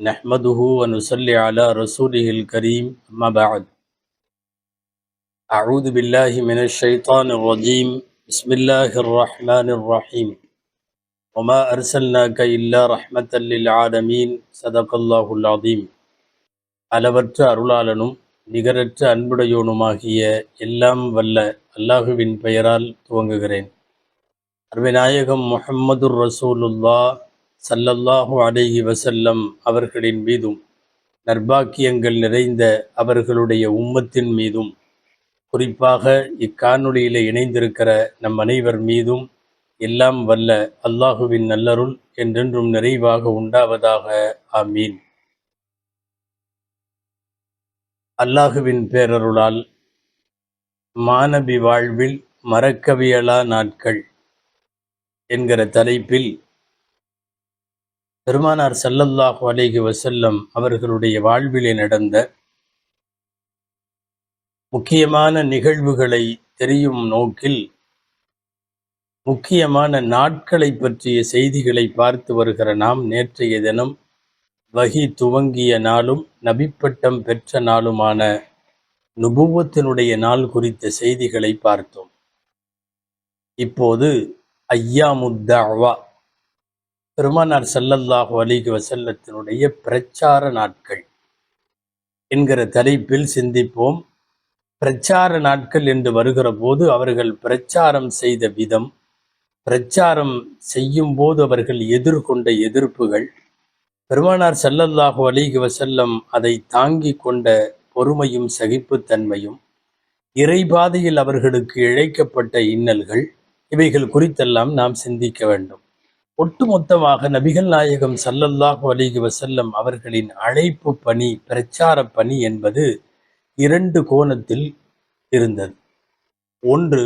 نحمده ونصلي على رسوله الكريم أما بعد أعوذ بالله من الشيطان الرجيم بسم الله الرحمن الرحيم وما أرسلناك إلا رحمة للعالمين صدق الله العظيم அளவற்ற அருளாளனும் நிகரற்ற அன்புடையோனுமாகிய எல்லாம் வல்ல அல்லாஹுவின் பெயரால் துவங்குகிறேன் அருமைநாயகம் முஹம்மதுர் ரசூலுல்லா சல்லல்லாஹு அலைஹி வசல்லம் அவர்களின் மீதும் நர்பாக்கியங்கள் நிறைந்த அவர்களுடைய உம்மத்தின் மீதும் குறிப்பாக இக்காணொளியில் இணைந்திருக்கிற நம் அனைவர் மீதும் எல்லாம் வல்ல அல்லாஹுவின் நல்லருள் என்றென்றும் நிறைவாக உண்டாவதாக. ஆமீன். அல்லாஹுவின் பேரருளால் மாணவி வாழ்வில் மறக்கவியலா நாட்கள் என்கிற தலைப்பில் பெருமானார் ஸல்லல்லாஹு அலைஹி வசல்லம் அவர்களுடைய வாழ்விலே நடந்த முக்கியமான நிகழ்வுகளை தெரியும் நோக்கில் முக்கியமான நாட்களை பற்றிய செய்திகளை பார்த்து வருகிற நாம் நேற்றைய தினம் வகி துவங்கிய நாளும் நபிப்பட்டம் பெற்ற நாளுமான நுபுவத்தினுடைய நாள் குறித்த செய்திகளை பார்த்தோம். இப்போது ஐயாமுத்தாவா பெருமானார் செல்லல்லாஹு அலைஹி வசல்லத்தினுடைய பிரச்சார நாட்கள் என்கிற தலைப்பில் சிந்திப்போம். பிரச்சார நாட்கள் என்று வருகிற போது அவர்கள் பிரச்சாரம் செய்த விதம் பிரச்சாரம் செய்யும் போது அவர்கள் எதிர்கொண்ட எதிர்ப்புகள் பெருமானார் செல்லல்லாஹு அலைஹி வசல்லம் அதை தாங்கிக் கொண்ட பொறுமையும் சகிப்புத்தன்மையும் இறைபாதையில் அவர்களுக்கு இழைக்கப்பட்ட இன்னல்கள் இவைகள் குறித்தெல்லாம் நாம் சிந்திக்க வேண்டும். ஒட்டுமொத்தமாக நபிகள் நாயகம் சல்லல்லாஹு அலைஹி வசல்லம் அவர்களின் அழைப்பு பணி பிரச்சார பணி என்பது இரண்டு கோணத்தில் இருந்தது. ஒன்று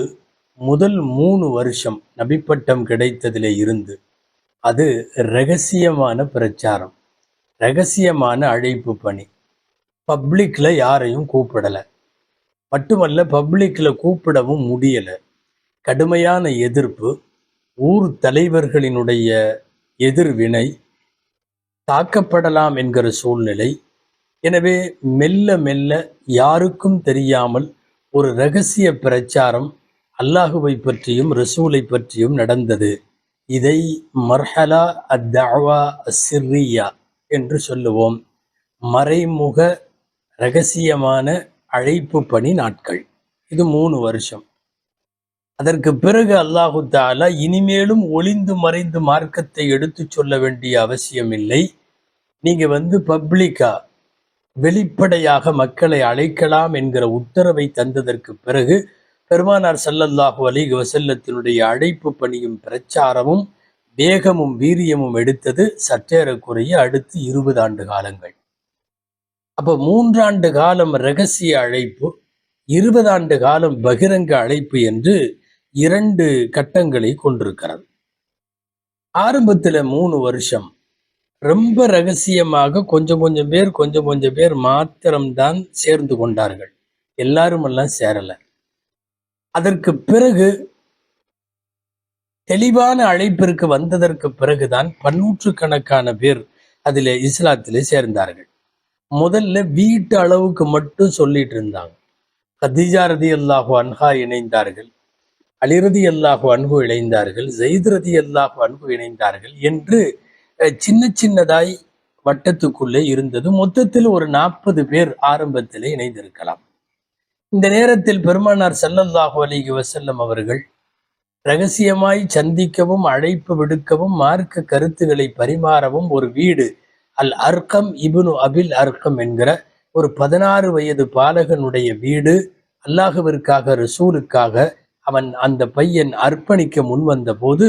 முதல் மூணு வருஷம் நபிப்பட்டம் கிடைத்ததிலே இருந்து அது ரகசியமான பிரச்சாரம் ரகசியமான அழைப்பு பணி. பப்ளிக்கில் யாரையும் கூப்பிடலை. மட்டுமல்ல பப்ளிக்கில் கூப்பிடவும் முடியலை. கடுமையான எதிர்ப்பு ஊர் தலைவர்களினுடைய எதிர்வினை தாக்கப்படலாம் என்கிற சூழ்நிலை. எனவே மெல்ல மெல்ல யாருக்கும் தெரியாமல் ஒரு ரகசிய பிரச்சாரம் அல்லாஹுவை பற்றியும் ரசூலை பற்றியும் நடந்தது. இதை மர்ஹலா அத்தாவா சிர்ரியா என்று சொல்லுவோம். மறைமுக ரகசியமான அழைப்பு பணி நாட்கள். இது மூணு வருஷம். அதற்கு பிறகு அல்லாஹு தாலா இனிமேலும் ஒளிந்து மறைந்து மார்க்கத்தை எடுத்து சொல்ல வேண்டிய அவசியம் இல்லை நீங்க வந்து பப்ளிக்கா வெளிப்படையாக மக்களை அழைக்கலாம் என்கிற உத்தரவை தந்ததற்கு பிறகு பெருமானார் சல்லல்லாஹு அலைஹி வசல்லத்தினுடைய அழைப்பு பணியும் பிரச்சாரமும் வேகமும் வீரியமும் எடுத்தது சற்றேறக்குறைய அடுத்து இருபது ஆண்டு காலங்கள். அப்போ மூன்றாண்டு காலம் ரகசிய அழைப்பு இருபது ஆண்டு காலம் பகிரங்க அழைப்பு என்று இரண்டு கட்டங்களை கொண்டிருக்கிறது. ஆரம்பத்துல மூணு வருஷம். ரொம்ப ரகசியமாக கொஞ்சம் கொஞ்சம் பேர் கொஞ்சம் கொஞ்சம் பேர் மாத்திரம்தான் சேர்ந்து கொண்டார்கள். எல்லாரும் எல்லாம் சேரல. அதற்கு பிறகு தெளிவான அழைப்பிற்கு வந்ததற்கு பிறகுதான் பன்னூற்றுக்கணக்கான பேர் அதில் இஸ்லாத்திலே சேர்ந்தார்கள். முதல்ல வீட்டு அளவுக்கு மட்டும் சொல்லிட்டு இருந்தாங்க. கதிஜா ரதி அல்லாஹு அன்ஹா இணைந்தார்கள். அலிரதி அல்லாஹு அன்பு இணைந்தார்கள் ஜெயித் அல்லாஹு அன்பு இணைந்தார்கள் என்று அஹ், சின்ன சின்னதாய் வட்டத்துக்குள்ளே இருந்தது. மொத்தத்தில் ஒரு நாற்பது பேர் ஆரம்பத்திலே இணைந்திருக்கலாம். இந்த நேரத்தில் பெருமானார் ஸல்லல்லாஹு அலைஹி வசல்லம் அவர்கள் ரகசியமாய் சந்திக்கவும் அழைப்பு விடுக்கவும் மார்க்க கருத்துக்களை பரிமாறவும் ஒரு வீடு அல் அர்க்கம் இபுனு அபில் அர்க்கம் என்கிற ஒரு பதினாறு வயது பாலகனுடைய வீடு அல்லாஹுவிற்காக ரசூலுக்காக அவன் அந்த பையன் அர்ப்பணிக்க முன்வந்த போது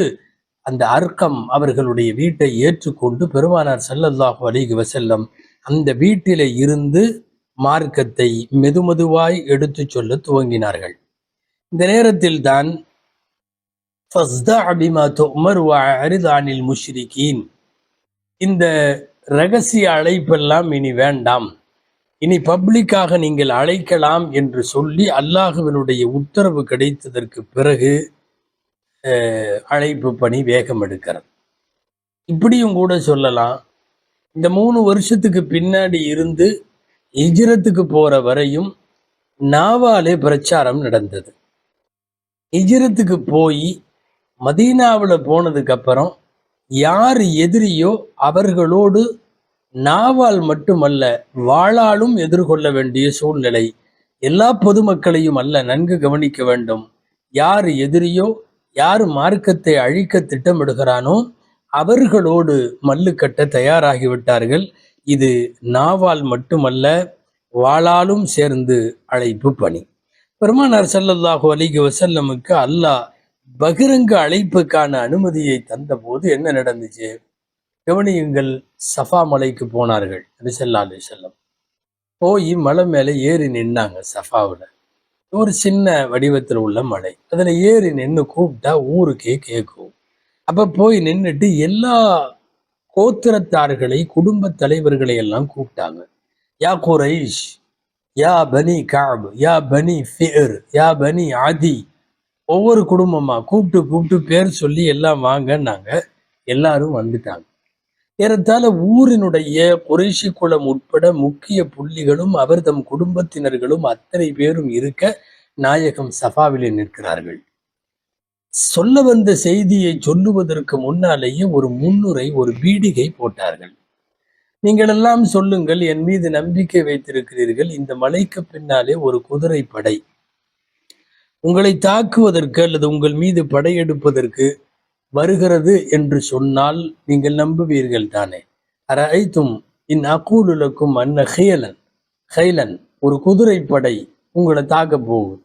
அந்த அர்க்கம் அவர்களுடைய வீட்டை ஏற்றுக்கொண்டு பெருமானார் செல்லல்லாஹு அலிகு வசல்லம் அந்த வீட்டிலே இருந்து மார்க்கத்தை மெதுமெதுவாய் எடுத்துச் சொல்ல துவங்கினார்கள். இந்த நேரத்தில் தான் முஷ்ரிகீன். இந்த ரகசிய அழைப்பெல்லாம் இனி வேண்டாம். இனி பப்ளிக்காக நீங்கள் அழைக்கலாம் என்று சொல்லி அல்லாஹுவினுடைய உத்தரவு கிடைத்ததற்கு பிறகு அழைப்பு பணி வேகம் எடுக்கிறது. இப்படியும் கூட சொல்லலாம். இந்த மூணு வருஷத்துக்கு பின்னாடி இருந்து இஜிரத்துக்கு போகிற வரையும் நாவாலே பிரச்சாரம் நடந்தது. இஜிரத்துக்கு போய் மதீனாவில் போனதுக்கப்புறம் யார் எதிரியோ அவர்களோடு நாவால் மட்டுமல்ல வாளாலும் எதிர்கொள்ள வேண்டிய சூழ்நிலை. எல்லா பொதுமக்களையும் அல்ல நன்கு கவனிக்க வேண்டும். யார் எதிரியோ யார் மார்க்கத்தை அழிக்க திட்டமிடுகிறானோ அவர்களோடு மல்லு கட்ட தயாராகிவிட்டார்கள் இது நாவால் மட்டுமல்ல வாளாலும் சேர்ந்து அழைப்பு பணி. பெருமானார் சல்லல்லாஹு அலைஹி வசல்லமுக்கு அல்லாஹ் பகிரங்க அழைப்புக்கான அனுமதியை தந்தபோது என்ன நடந்துச்சு? கவனியுங்கள் சஃபா மலைக்கு போனார்கள். ரிசல்லா அலி செல்லம் போய் மலை மேலே ஏறி நின்னாங்க சஃபாவில் ஒரு சின்ன வடிவத்தில் உள்ள மலை. அதில் ஏறி நின்று கூப்பிட்டா ஊருக்கே கேட்கும் அப்போ போய் நின்றுட்டு எல்லா கோத்திரத்தார்களை குடும்ப தலைவர்களை எல்லாம் கூப்பிட்டாங்க. யா குரைஷ் யா பனி காப் யா பனி ஃபிர் யா பனி ஆதி. ஒவ்வொரு குடும்பமாக கூப்பிட்டு கூப்பிட்டு பேர் சொல்லி எல்லாம் வாங்கன்னாங்க. எல்லாரும் வந்துட்டாங்க. ஏறத்தாழ ஊரினுடைய குறைஷி குலம் உட்பட முக்கிய புள்ளிகளும் அவர் தம் குடும்பத்தினர்களும் அத்தனை பேரும் இருக்க நாயகம் சஃபாவிலே நிற்கிறார்கள். சொல்ல வந்த செய்தியை சொல்லுவதற்கு முன்னாலேயே ஒரு முன்னுரை ஒரு பீடிகை போட்டார்கள். நீங்கள் எல்லாம் சொல்லுங்கள் என் மீது நம்பிக்கை வைத்திருக்கிறீர்கள் இந்த மலைக்கு பின்னாலே ஒரு குதிரை படை உங்களை தாக்குவதற்கு அல்லது உங்கள் மீது படையெடுப்பதற்கு வருகிறது என்று சொன்னால் நீங்கள் நம்புவீர்கள் தானே. அரைத்தும் இன் அக்கூலுலக்கும் அன்ன ஹேலன் ஹைலன் ஒரு குதிரை படை உங்களை தாக்க போகுது.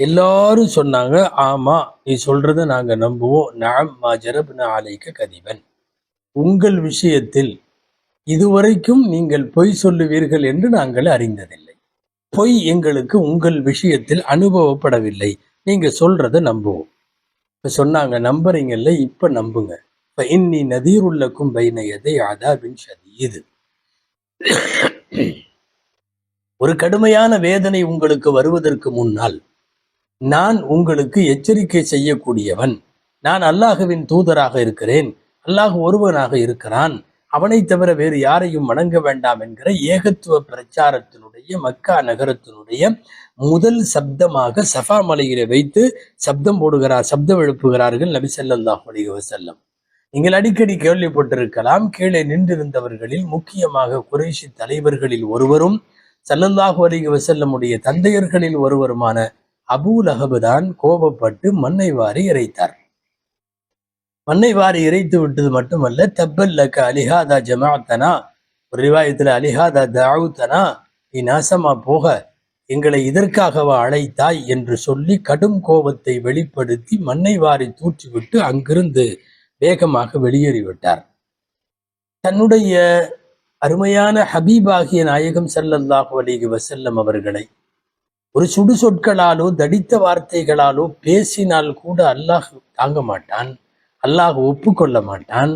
எல்லாரும் சொன்னாங்க ஆமா நீ சொல்றத நாங்க நம்புவோம். நாம் மா ஜரப்ன ஆலைக்க கதிபன். உங்கள் விஷயத்தில் இதுவரைக்கும் நீங்கள் பொய் சொல்லுவீர்கள் என்று நாங்கள் அறிந்ததில்லை. பொய் எங்களுக்கு உங்கள் விஷயத்தில் அனுபவப்படவில்லை. நீங்க சொல்றத நம்புவோம். இப்ப சொன்னாங்க நம்புறீங்கல்ல இப்ப நம்புங்க. இப்போ இன்னி நதீருள்ளக்கும் பைன எதை அதாபின் ஷதீது. ஒரு கடுமையான வேதனை உங்களுக்கு வருவதற்கு முன்னால் நான் உங்களுக்கு எச்சரிக்கை செய்யக்கூடியவன். நான் அல்லாஹுவின் தூதராக இருக்கிறேன். அல்லாஹ் ஒருவனாக இருக்கிறான். அவனை தவிர வேறு யாரையும் வணங்க வேண்டாம் என்கிற ஏகத்துவ பிரச்சாரத்தினுடைய மக்கா நகரத்தினுடைய முதல் சப்தமாக சஃபா மலையிலே வைத்து சப்தம் போடுகிறார் சப்தம் எழுப்புகிறார்கள் நபி ஸல்லல்லாஹு அலைஹி வசல்லம் நீங்கள் அடிக்கடி கேள்விப்பட்டிருக்கலாம் கீழே நின்றிருந்தவர்களில் முக்கியமாக குறைஷி தலைவர்களில் ஒருவரும் ஸல்லல்லாஹு அலைஹி வசல்லமுடைய தந்தையர்களில் ஒருவருமான அபூ லஹபுதான் கோபப்பட்டு மண்ணை வாரி இறைத்தார். மண்ணை வாரி இறைத்து விட்டது மட்டுமல்ல தப்பல்லக்க அலிஹாதா ஜமாத்தனா ஒரு ரிவாயத்தில் அலிஹாதா தாவுத்தனா நீ நாசமா போக எங்களை இதற்காகவா அழைத்தாய் என்று சொல்லி கடும் கோபத்தை வெளிப்படுத்தி மண்ணை வாரி தூற்றிவிட்டு அங்கிருந்து வேகமாக வெளியேறிவிட்டார். தன்னுடைய அருமையான ஹபீபாகிய நாயகம் சல்லல்லாஹு அலைஹி வசல்லம் அவர்களை ஒரு சுடு சொற்களாலோ தடித்த வார்த்தைகளாலோ பேசினால் கூட அல்லாஹ் தாங்க மாட்டான். அல்லாஹ் ஒப்புக்கொள்ள மாட்டான்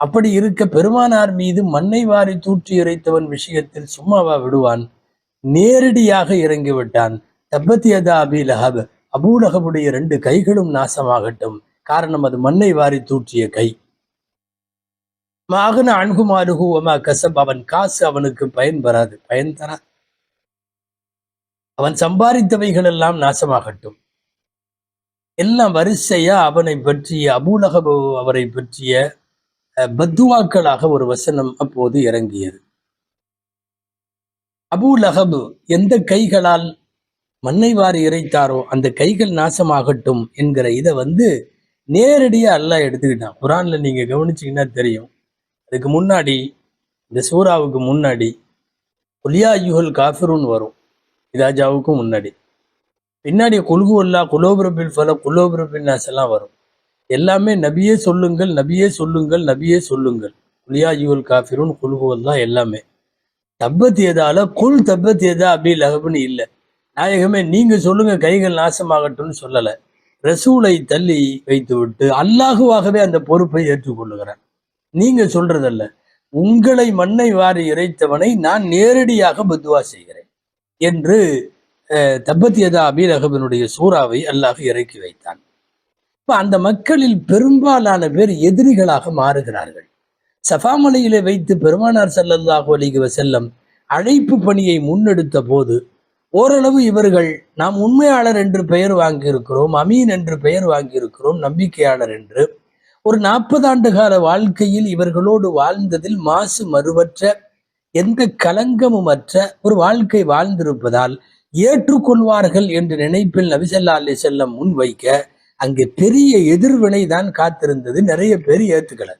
அப்படி இருக்க பெருமானார் மீது மண்ணை வாரி தூற்றி இறைத்தவன் விஷயத்தில் சும்மாவா விடுவான்? நேரடியாக இறங்கி விட்டான். தப்பத்தியதா அபி லஹப் அபூலகபுடைய ரெண்டு கைகளும் நாசமாகட்டும். காரணம் அது மண்ணை வாரி தூற்றிய கை. மாகன அணுகுமாருகு ஒமா கசப் அவன் காசு அவனுக்கு பயன் வராது பயன் தரா அவன் சம்பாதித்தவைகள் எல்லாம் நாசமாகட்டும். எல்லாம் வரிசையா அவனை பற்றிய அபூலகபு அவரை பற்றிய அஹ், பத்துவாக்களாக ஒரு வசனம் அப்போது இறங்கியது. அபூலகபு எந்த கைகளால் மண்ணை வாரி இறைத்தாரோ அந்த கைகள் நாசமாகட்டும் என்கிற இதை வந்து நேரடியா அல்லாஹ் எடுத்துக்கிட்டான். குரான்ல நீங்க கவனிச்சீங்கன்னா தெரியும். அதுக்கு முன்னாடி இந்த சூறாவுக்கு முன்னாடி ஒலியா யுகல் காஃபிருன்னு வரும். இதாஜாவுக்கும் முன்னாடி. பின்னாடி குல்குவல்லா குலோபுரபில் ஃபல குலோபுரபில் நாஸ் எல்லாம் வரும். எல்லாமே நபியே சொல்லுங்கள் நபியே சொல்லுங்கள் நபியே சொல்லுங்கள். குலியா யுகல் காஃபிருன் குல்குவல்லா எல்லாமே. தப்பத் ஏதால குல் தப்பத் ஏதா அப்படி லகபுன்னு இல்லை. நாயகமே நீங்க சொல்லுங்க கைகள் நாசமாகட்டும்னு சொல்லலை. ரசூலை தள்ளி வைத்து விட்டு அல்லாஹுவாகவே அந்த பொறுப்பை ஏற்றுக்கொள்ளுகிறார். நீங்க சொல்றதல்ல. உங்களை மண்ணை வாரி இறைத்தவனை நான் நேரடியாக பத்துவா செய்கிறேன். என்று தப்பத்தியதா தப்பத் சூறாவை அல்லாஹ் இறக்கி வைத்தான். இப்போ அந்த மக்களில் பெரும்பாலான பேர் எதிரிகளாக மாறுகிறார்கள். சஃபாமலையிலே வைத்து பெருமானார் ஸல்லல்லாஹு அலைஹி வஸல்லம் அழைப்பு பணியை முன்னெடுத்த போது ஓரளவு இவர்கள் நாம் உண்மையாளர் என்று பெயர் வாங்கியிருக்கிறோம் அமீன் என்று பெயர் வாங்கியிருக்கிறோம் நம்பிக்கையாளர் என்று. ஒரு நாற்பது ஆண்டு கால வாழ்க்கையில் இவர்களோடு வாழ்ந்ததில் மாசு மறுவற்ற எந்த கலங்கமுமற்ற ஒரு வாழ்க்கை வாழ்ந்திருப்பதால் ஏற்றுக்கொள்வார்கள் என்று நினைப்பில் நபிசல்லா அலி செல்லம் முன்வைக்க அங்கே பெரிய எதிர்வினை தான் காத்திருந்தது. நிறைய பேர் ஏத்துக்கல.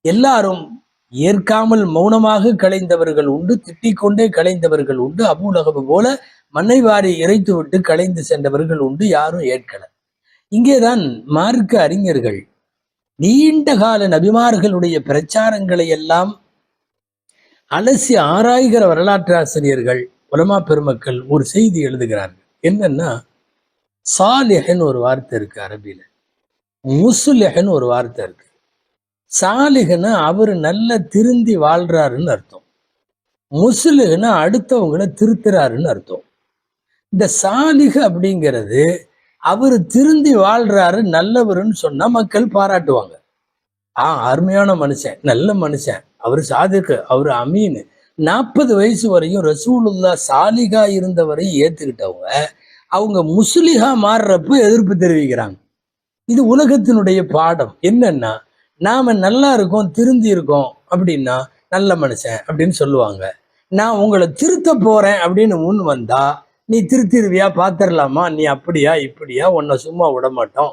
எல்லாரும் ஏற்காமல் மௌனமாக கலைந்தவர்கள் உண்டு திட்டிக்கொண்டே களைந்தவர்கள் கலைந்தவர்கள் உண்டு அபூலகபு போல மண்ணை வாரி இறைத்து விட்டு கலைந்து சென்றவர்கள் உண்டு யாரும் ஏற்கல. இங்கேதான் மார்க்க அறிஞர்கள் நீண்ட கால நபிமார்களுடைய பிரச்சாரங்களை எல்லாம் அலசி ஆராய்கிற வரலாற்று ஆசிரியர்கள் உலமா பெருமக்கள் ஒரு செய்தி எழுதுகிறார்கள். என்னன்னா சாலிஹன் ஒரு வார்த்தை இருக்கு அரபியில. முசுலிஹன் ஒரு வார்த்தை இருக்கு. சாலிஹனா அவர் நல்ல திருந்தி வாழ்றாருன்னு அர்த்தம். முசுலிஹனா அடுத்தவங்களை திருத்துறாருன்னு அர்த்தம். இந்த சாலிக அப்படிங்கிறது அவர் திருந்தி வாழ்றாரு நல்லவருன்னு சொன்னா மக்கள் பாராட்டுவாங்க. ஆ அருமையான மனுஷன் நல்ல மனுஷன். அவர் சாதுக்கு அவர் அமீன். நாற்பது வயசு வரையும் ரசூலுல்லா சாலிகா இருந்தவரை ஏத்துக்கிட்டவங்க அவங்க முஸ்லிஹா மாறுறப்ப எதிர்ப்பு தெரிவிக்கிறாங்க. இது உலகத்தினுடைய பாடம். என்னன்னா நாம நல்லா இருக்கோம் திருந்தி இருக்கோம் அப்படின்னா நல்ல மனுஷன் அப்படின்னு சொல்லுவாங்க. நான் உங்களை திருத்த போறேன் அப்படின்னு முன் வந்தா நீ திருத்திருவியா பாத்திரலாமா? நீ அப்படியா இப்படியா? உன்னை சும்மா விட மாட்டோம்.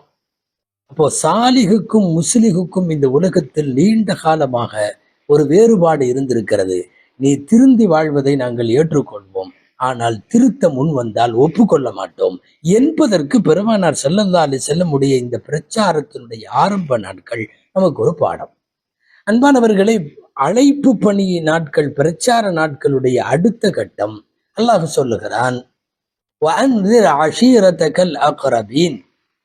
அப்போ சாலிகுக்கும் முஸ்லிகுக்கும் இந்த உலகத்தில் நீண்ட காலமாக ஒரு வேறுபாடு இருந்திருக்கிறது. நீ திருந்தி வாழ்வதை நாங்கள் ஏற்றுக்கொள்வோம். ஆனால் திருத்த முன் வந்தால் ஒப்புக்கொள்ள மாட்டோம். என்பதற்கு பெருமானார் செல்லந்தாலே செல்ல செல்லமுடைய இந்த பிரச்சாரத்தினுடைய ஆரம்ப நாட்கள் நமக்கு ஒரு பாடம். அன்பானவர்களை அழைப்பு பணி நாட்கள் பிரச்சார நாட்களுடைய அடுத்த கட்டம் அல்லாஹ் சொல்லுகிறான்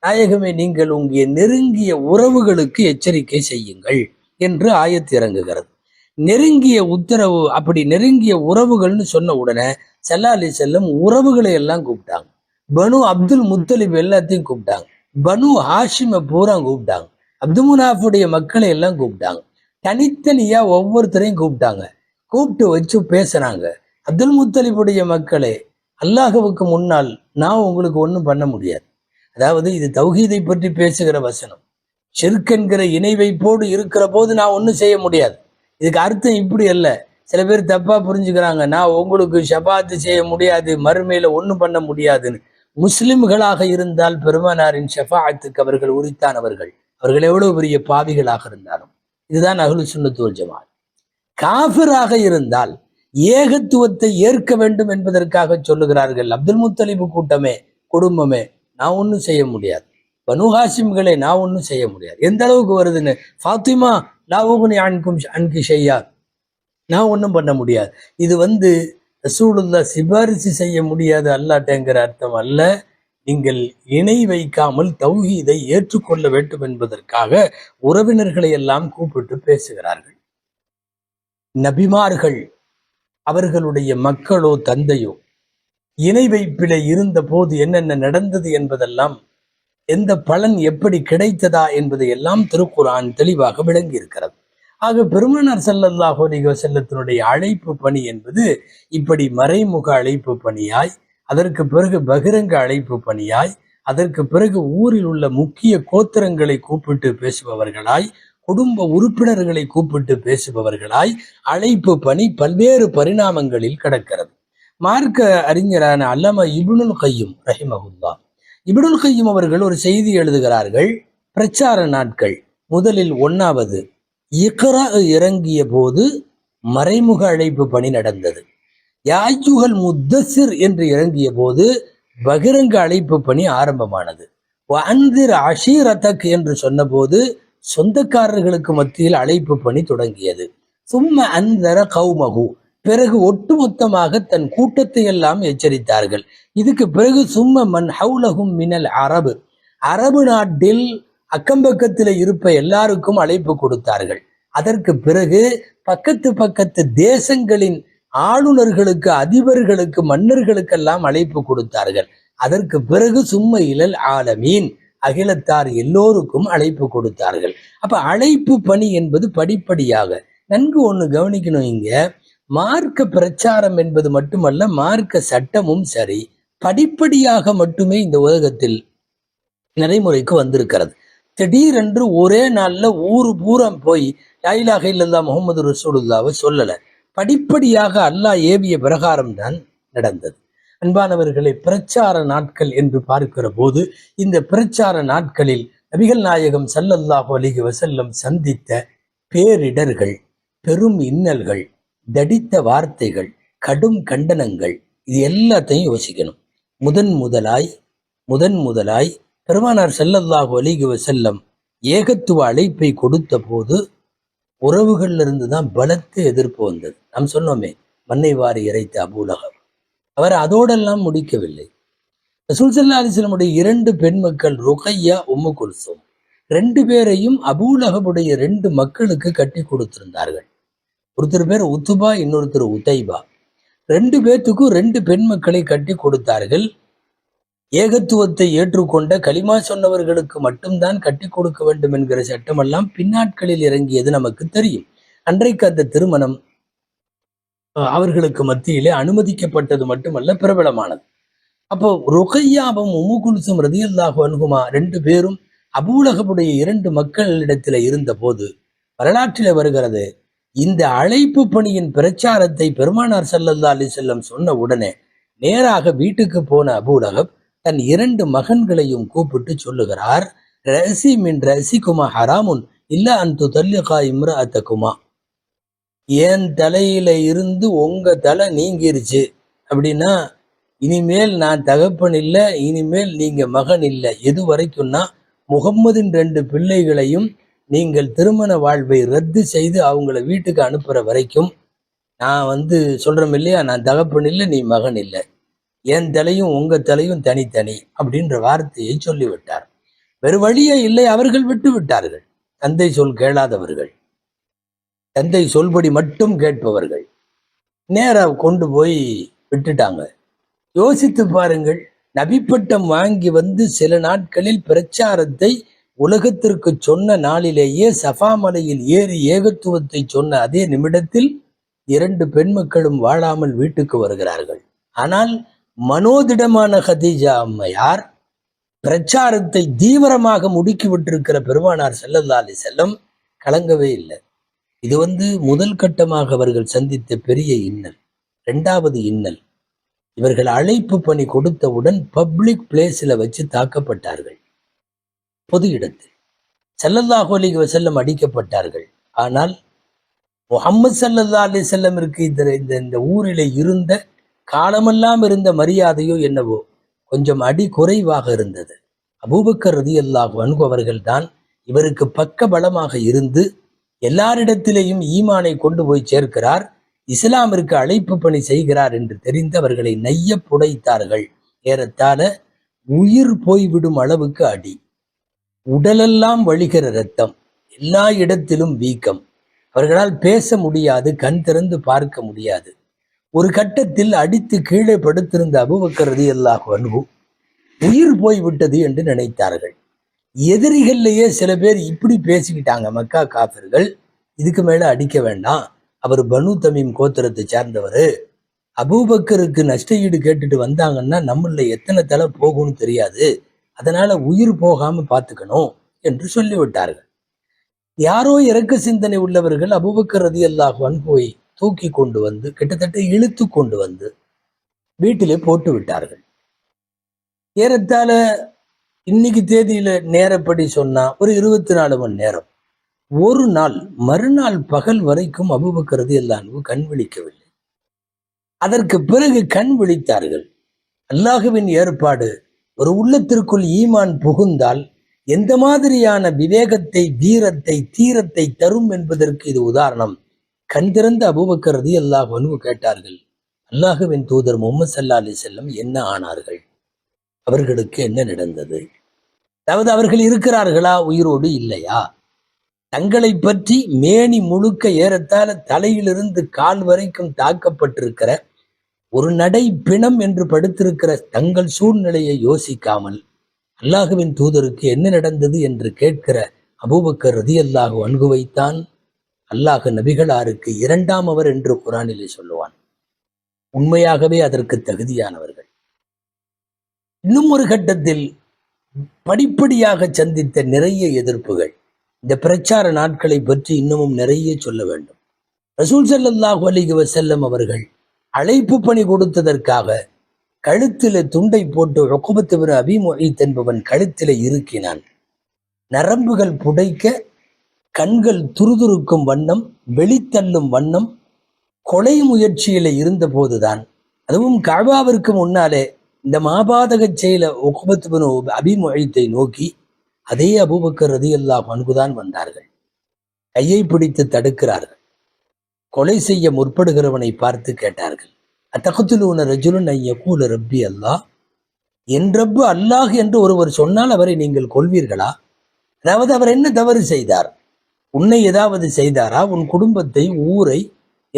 நாயகமே நீங்கள் உங்கள் நெருங்கிய உறவுகளுக்கு எச்சரிக்கை செய்யுங்கள் என்று ஆயத்து இறங்குகிறது. நெருங்கிய உத்தரவு அப்படி நெருங்கிய உறவுகள்னு சொன்ன உடனே செல்லா அலி செல்லம் உறவுகளை எல்லாம் கூப்பிட்டாங்க. பனு அப்துல் முத்தலிப் எல்லாத்தையும் கூப்பிட்டாங்க. பனு ஹாஷிமை பூரா கூப்பிட்டாங்க. அப்துல் முனாஃபுடைய மக்களை எல்லாம் கூப்பிட்டாங்க. தனித்தனியா ஒவ்வொருத்தரையும் கூப்பிட்டாங்க. கூப்பிட்டு வச்சு பேசுனாங்க. அப்துல் முத்தலிபுடைய மக்களே அல்லாஹுவுக்கு முன்னால் நான் உங்களுக்கு ஒன்றும் பண்ண முடியாது. அதாவது இது தௌஹீதை பற்றி பேசுகிற வசனம். செருக்கென்கிற இணை வைப்போடு இருக்கிற போது நான் ஒன்றும் செய்ய முடியாது. இதுக்கு அர்த்தம் இப்படி அல்ல. சில பேர் தப்பா புரிஞ்சுக்கிறாங்க. நான் உங்களுக்கு ஷபாத்து செய்ய முடியாது மறுமையில ஒன்றும் பண்ண முடியாதுன்னு. முஸ்லிம்களாக இருந்தால் பெருமானாரின் ஷஃபாத்துக்கு அவர்கள் உரித்தானவர்கள். அவர்கள் எவ்வளவு பெரிய பாவிகளாக இருந்தாலும். இதுதான் அகலு சுன்னத்துவல் ஜமால் காஃபிராக இருந்தால் ஏகத்துவத்தை ஏற்க வேண்டும் என்பதற்காக சொல்லுகிறார்கள். அப்துல் முத்தலிபு கூட்டமே குடும்பமே நான் ஒன்றும் செய்ய முடியாது. பனுஹாசிம்களை நான் ஒன்றும் செய்ய முடியாது. எந்த அளவுக்கு வருதுன்னு? ஃபாத்திமா லாவுகுனி அன்கும் அன்கு ஷையா. நான் ஒன்றும் பண்ண முடியாது. இது வந்து ரசூலுல்லா சிபாரிசு செய்ய முடியாது அல்லாட்டேங்கிற அர்த்தம் அல்ல. நீங்கள் இணை வைக்காமல் தௌஹீதை ஏற்றுக்கொள்ள வேண்டும் என்பதற்காக உறவினர்களை எல்லாம் கூப்பிட்டு பேசுகிறார்கள். நபிமார்கள் அவர்களுடைய மக்களோ தந்தையோ இணை வைப்பில இருந்த போது என்னென்ன நடந்தது என்பதெல்லாம் எந்த பலன் எப்படி கிடைத்ததா என்பதை எல்லாம் திருக்குரான் தெளிவாக விளங்கி இருக்கிறது ஆக பெருமனார் செல்லல்லாஹோ செல்லத்தினுடைய அழைப்பு பணி என்பது இப்படி மறைமுக அழைப்பு பணியாய் அதற்கு பிறகு பகிரங்க அழைப்பு பணியாய் அதற்கு பிறகு ஊரில் உள்ள முக்கிய கோத்திரங்களை கூப்பிட்டு பேசுபவர்களாய் குடும்ப உறுப்பினர்களை கூப்பிட்டு பேசுபவர்களாய் அழைப்பு பணி பல்வேறு பரிணாமங்களில் கிடக்கிறது. மார்க்க அறிஞரான அல்லம இபுனுல் கையும் ரஹிமகுல்லா இபிடுல் கையும் அவர்கள் ஒரு செய்தி எழுதுகிறார்கள் பிரச்சார நாட்கள் முதலில் ஒன்னாவது இக்ரா இறங்கிய போது மறைமுக அழைப்பு பணி நடந்தது. யாஜுகல் முத்தசிர் என்று இறங்கிய போது பகிரங்க அழைப்பு பணி ஆரம்பமானது. அந்திர் அஷீரதக் என்று சொன்னபோது சொந்தக்காரர்களுக்கு மத்தியில் அழைப்பு பணி தொடங்கியது. சும்ம அந்தர கௌமகு பிறகு ஒட்டுமொத்தமாக தன் கூட்டத்தை எல்லாம் எச்சரித்தார்கள். இதுக்கு பிறகு சும்ம மண் ஹவுலகும் மினல் அரபு. அரபு நாட்டில் அக்கம்பக்கத்தில் இருப்ப எல்லாருக்கும் அழைப்பு கொடுத்தார்கள். அதற்கு பிறகு பக்கத்து பக்கத்து தேசங்களின் ஆளுநர்களுக்கு அதிபர்களுக்கு மன்னர்களுக்கெல்லாம் அழைப்பு கொடுத்தார்கள். அதற்கு பிறகு சும்ம இலல் ஆலமீன் அகிலத்தார் எல்லோருக்கும் அழைப்பு கொடுத்தார்கள். அப்ப அழைப்பு பணி என்பது படிப்படியாக. நன்கு ஒன்று கவனிக்கணும் இங்க. மார்க்க பிரச்சாரம் என்பது மட்டுமல்ல மார்க்க சட்டமும் சரி படிப்படியாக மட்டுமே இந்த உலகத்தில் நடைமுறைக்கு வந்திருக்கிறது. திடீரென்று ஒரே நாள்ல ஊரு பூரம் போய் லாயிலாக இல்லல்லா முகமது ரசூலுல்லாவை சொல்லலை. படிப்படியாக அல்லாஹ் ஏவிய பிரகாரம் தான் நடந்தது. அன்பானவர்களை பிரச்சார நாட்கள் என்று பார்க்கிற போது இந்த பிரச்சார நாட்களில் நபிகள் நாயகம் சல்லல்லாஹு அலைஹி வசல்லம் சந்தித்த பேரிடர்கள் பெரும் இன்னல்கள் தடித்த வார்த்தைகள் கடும் கண்டனங்கள் இது எல்லாத்தையும் யோசிக்கணும். முதன் முதலாய் முதன் முதலாய் பெருமானார் செல்லல்லாஹு அலிகுவ செல்லம் ஏகத்துவ அழைப்பை கொடுத்த போது உறவுகள்ல இருந்து தான் பலத்த எதிர்ப்பு வந்தது. நாம் சொன்னோமே மண்ணை வாரி இறைத்த அபூலகம் அவர் அதோடெல்லாம் முடிக்கவில்லை. ரசூல் சல்லா அலிஸ்லமுடைய இரண்டு பெண் மக்கள் ருகையா உம்மு குல்சும் ரெண்டு பேரையும் அபூலகமுடைய ரெண்டு மக்களுக்கு கட்டி கொடுத்திருந்தார்கள். ஒருத்தர் பேர் உத்துபா இன்னொருத்தர் உதைபா. ரெண்டு பேர்த்துக்கும் ரெண்டு பெண் மக்களை கட்டி கொடுத்தார்கள். ஏகத்துவத்தை ஏற்றுக்கொண்ட களிமா சொன்னவர்களுக்கு மட்டும்தான் கட்டி கொடுக்க வேண்டும் என்கிற சட்டமெல்லாம் பின்னாட்களில் இறங்கியது நமக்கு தெரியும். அன்றைக்கு அந்த திருமணம் அவர்களுக்கு மத்தியிலே அனுமதிக்கப்பட்டது மட்டுமல்ல பிரபலமானது. அப்போ ருகையாவும் உமுகுல்சும் ரதியல்லாஹு அனுகுமா ரெண்டு பேரும் அபூலகமுடைய இரண்டு மக்களிடத்தில் இருந்த போது வரலாற்றில் வருகிறது. இந்த அழைப்பு பணியின் பிரச்சாரத்தை பெருமானார் சல்லல்லா அலி செல்லம் சொன்ன உடனே நேராக வீட்டுக்கு போன அபூலகப் தன் இரண்டு மகன்களையும் கூப்பிட்டு சொல்லுகிறார் ரசி மின் ரசிகுமா ஹராமுன் இல்ல அந்து தல்லிகா இம்ரஅத்தகுமா. என் தலையில இருந்து உங்க தலை நீங்கிருச்சு. அப்படின்னா இனிமேல் நான் தகப்பன் இல்லை இனிமேல் நீங்க மகன் இல்லை. எது வரைக்கும்னா முகம்மதின் ரெண்டு பிள்ளைகளையும் நீங்கள் திருமண வாழ்வை ரத்து செய்து அவங்கள வீட்டுக்கு அனுப்புகிற வரைக்கும் நான் வந்து சொல்கிறோம் இல்லையா? நான் தகப்பன் இல்லை நீ மகன் இல்லை. என் தலையும் உங்கள் தலையும் தனித்தனி அப்படின்ற வார்த்தையை சொல்லிவிட்டார். வேறு வழியே இல்லை அவர்கள் விட்டு விட்டார்கள். தந்தை சொல் கேளாதவர்கள். தந்தை சொல்படி மட்டும் கேட்பவர்கள். நேராக கொண்டு போய் விட்டுட்டாங்க. யோசித்து பாருங்கள் நபிப்பட்டம் வாங்கி வந்து சில நாட்களில் பிரச்சாரத்தை உலகத்திற்கு சொன்ன நாளிலேயே சஃபாமலையில் ஏறி ஏகத்துவத்தை சொன்ன அதே நிமிடத்தில் இரண்டு பெண் மக்களும் வாழாமல் வீட்டுக்கு வருகிறார்கள். ஆனால் மனோதிடமான ஹதீஜா அம்மையார் பிரச்சாரத்தை தீவிரமாக முடுக்கி விட்டிருக்கிற பெருமானார் ஸல்லல்லாஹு செல்லம் கலங்கவே இல்லை. இது வந்து முதல் கட்டமாக அவர்கள் சந்தித்த பெரிய இன்னல். இரண்டாவது இன்னல். இவர்கள் அழைப்பு பணி கொடுத்தவுடன் பப்ளிக் பிளேஸில் வச்சு தாக்கப்பட்டார்கள். பொது இடத்தில். ஸல்லல்லாஹு அலைஹி செல்லம் அடிக்கப்பட்டார்கள். ஆனால் முஹம்மது சல்லல்லா அலி செல்லமிற்கு இந்த இந்த இந்த ஊரிலே இருந்த காலமெல்லாம் இருந்த மரியாதையோ என்னவோ கொஞ்சம் அடி குறைவாக இருந்தது. அபூபக்கர் ரதியல்லாஹு அன்பு அவர்கள்தான் இவருக்கு பக்க பலமாக இருந்து எல்லாரிடத்திலேயும் ஈமானை கொண்டு போய் சேர்க்கிறார் இஸ்லாமிற்கு அழைப்பு பணி செய்கிறார் என்று தெரிந்து அவர்களை நைய புடைத்தார்கள். ஏறத்தாழ உயிர் போய்விடும் அளவுக்கு அடி. உடலெல்லாம் வழிகிற ரத்தம் எல்லா இடத்திலும் வீக்கம். அவர்களால் பேச முடியாது கண் திறந்து பார்க்க முடியாது. ஒரு கட்டத்தில் அடித்து கீழே படுத்திருந்த அபுபக்கர் எல்லாம் அன்ஹு உயிர் போய்விட்டது என்று நினைத்தார்கள். எதிரிகள்லேயே சில பேர் இப்படி பேசிக்கிட்டாங்க மக்கா காஃபிர்கள் இதுக்கு மேல அடிக்க வேண்டாம். அவர் பனு தமீம் கோத்திரத்தை சார்ந்தவர். அபூபக்கருக்கு நஷ்ட ஈடு கேட்டுட்டு வந்தாங்கன்னா நம்மள எத்தனை தலை போகும்னு தெரியாது. அதனால உயிர் போகாம பார்த்துக்கணும் என்று சொல்லிவிட்டார்கள். யாரோ இறக்க சிந்தனை உள்ளவர்கள் அபூபக்கர் ரதியல்லாஹு போய் தூக்கி கொண்டு வந்து கிட்டத்தட்ட இழுத்து கொண்டு வந்து வீட்டிலே போட்டு விட்டார்கள். ஏறத்தாழ இன்னைக்கு தேதியில நேரப்படி சொன்னா ஒரு இருபத்தி நாலு மணி நேரம். ஒரு நாள் மறுநாள் பகல் வரைக்கும் அபுபக்கரது எல்லாம் கண் விழிக்கவில்லை. அதற்கு பிறகு கண் விழித்தார்கள். அல்லாஹுவின் ஏற்பாடு ஒரு உள்ளத்திற்குள் ஈமான் புகுந்தால் எந்த மாதிரியான விவேகத்தை வீரத்தை தீரத்தை தரும் என்பதற்கு இது உதாரணம். கண் திறந்த அபூபக்கரது அல்லாஹ் அன்பு கேட்டார்கள் அல்லாஹுவின் தூதர் முகமது சல்லா அலி செல்லம் என்ன ஆனார்கள்? அவர்களுக்கு என்ன நடந்தது? அதாவது அவர்கள் இருக்கிறார்களா? உயிரோடு இல்லையா? தங்களை பற்றி மேனி முழுக்க ஏறத்தாழ தலையிலிருந்து கால் வரைக்கும் தாக்கப்பட்டிருக்கிற ஒரு நடை பிணம் என்று படுத்திருக்கிற தங்கள் சூழ்நிலையை யோசிக்காமல் அல்லாஹுவின் தூதருக்கு என்ன நடந்தது என்று கேட்கிற அபூபக்கர் ரதியல்லாஹு அன்பு வைத்தான் அல்லாஹு நபிகளாருக்கு இரண்டாம் அவர் என்று குரானிலே சொல்லுவான். உண்மையாகவே அதற்கு தகுதியானவர்கள். இன்னும் ஒரு கட்டத்தில் படிப்படியாக சந்தித்த நிறைய எதிர்ப்புகள். இந்த பிரச்சார நாட்களை பற்றி இன்னமும் நிறைய சொல்ல வேண்டும். ரசூல் ஸல்லல்லாஹு அலிகுவ செல்லம் அவர்கள் அழைப்பு பணி கொடுத்ததற்காக கழுத்தில துண்டை போட்டு ரொக்குபத்துவர் அபிமொழித் என்பவன் கழுத்தில இருக்கினான் நரம்புகள் புடைக்க கண்கள் துருதுருக்கும் வண்ணம் வெளித்தள்ளும் வண்ணம் கொலை முயற்சியில இருந்தபோதுதான் அதுவும் காபாவிற்கு முன்னாலே இந்த மாபாதக செயல உக்குபத்துவன் அபிமொழித்தை நோக்கி அதே அபூபக்கர் ரதியல்லாஹ் அன்புதான் வந்தார்கள். கையை பிடித்து தடுக்கிறார்கள். கொலை செய்ய முற்படுகிறவனை பார்த்து கேட்டார்கள். அத்தகத்திலூன ரஜுலன் ஐயக்கூல ரப்பி அல்லாஹ் என் ரப்பு அல்லாஹ் என்று ஒருவர் சொன்னால் அவரை நீங்கள் கொள்வீர்களா அதாவது அவர் என்ன தவறு செய்தார்? உன்னை ஏதாவது செய்தாரா? உன் குடும்பத்தை ஊரை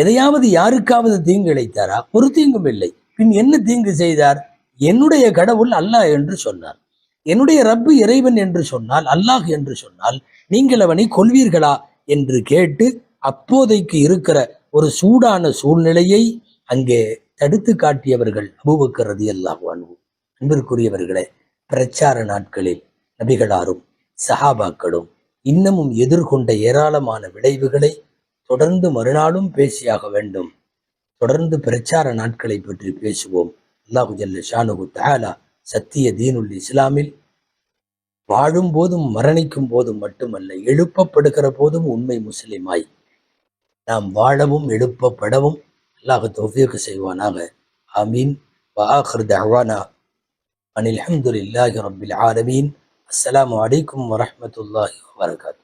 எதையாவது யாருக்காவது தீங்கு இழைத்தாரா ஒரு தீங்கும் இல்லை. பின் என்ன தீங்கு செய்தார்? என்னுடைய கடவுள் அல்லாஹ் என்று சொன்னார். என்னுடைய ரப்பு இறைவன் என்று சொன்னால் அல்லாஹ் என்று சொன்னால் நீங்கள் அவனை கொள்வீர்களா என்று கேட்டு அப்போதைக்கு இருக்கிற ஒரு சூடான சூழ்நிலையை அங்கே தடுத்து காட்டியவர்கள் அபூபக்கர் ரதியல்லாஹு அன்ஹு. அன்பிற்குரியவர்களே பிரச்சார நாட்களில் நபிகளாரும் சஹாபாக்களும் இன்னமும் எதிர்கொண்ட ஏராளமான விளைவுகளை தொடர்ந்து மறுநாளும் பேசியாக வேண்டும். தொடர்ந்து பிரச்சார நாட்களை பற்றி பேசுவோம். அல்லாஹு ஜல்ல ஷானுகு தாலா சத்திய தீனுல் இஸ்லாமில் வாழும் போதும் மரணிக்கும் போதும் மட்டுமல்ல எழுப்பப்படுகிற போதும் உண்மை முஸ்லிமாய் நாம் வாழவும் எழுப்பப்படவும் அல்லாஹ் தௌஃபீக்கு செய்வானாக. ஆமீன். வாஹர் தஹ்வானா அனில் அஹமதுல்லாஹி ரபில் ஆலமீன். அஸ்லாம் வலைக்கம் வரமத்துல்லாஹி வரகாத்து